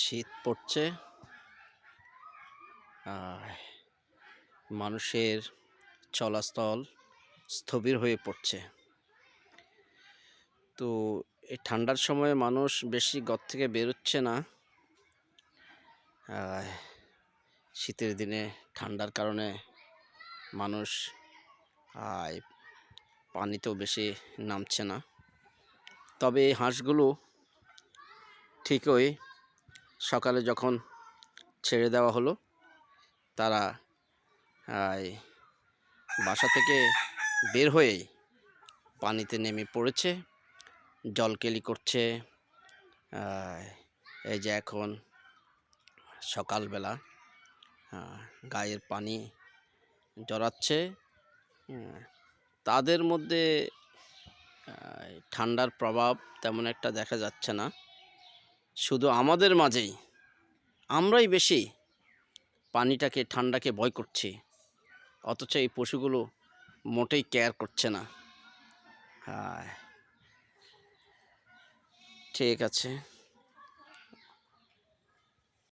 শীত পড়ছে। আর মানুষের চলাচল স্থবির হয়ে পড়ছে। তো এই ঠান্ডার সময়ে মানুষ বেশি ঘর থেকে বেরোচ্ছে না। শীতের দিনে ঠান্ডার কারণে মানুষ পানিতেও বেশি নামছে না। তবে হাঁসগুলো ঠিকই সকালে যখন ছেড়ে দেওয়া হলো, তারা বাসা থেকে বের হয়েই পানিতে নেমে পড়েছে জলকেলি করছে এই যে এখন সকালবেলা গায়ের পানি জড়াচ্ছে তাদের মধ্যে ঠান্ডার প্রভাব তেমন একটা দেখা যাচ্ছে না। শুধু আমাদের মাঝেই, আমরাই বেশি পানিটাকে, ঠান্ডাকে ভয় করছি। অথচ এই পশুগুলো মোটেই কেয়ার করছে না। হ্যাঁ। ঠিক আছে।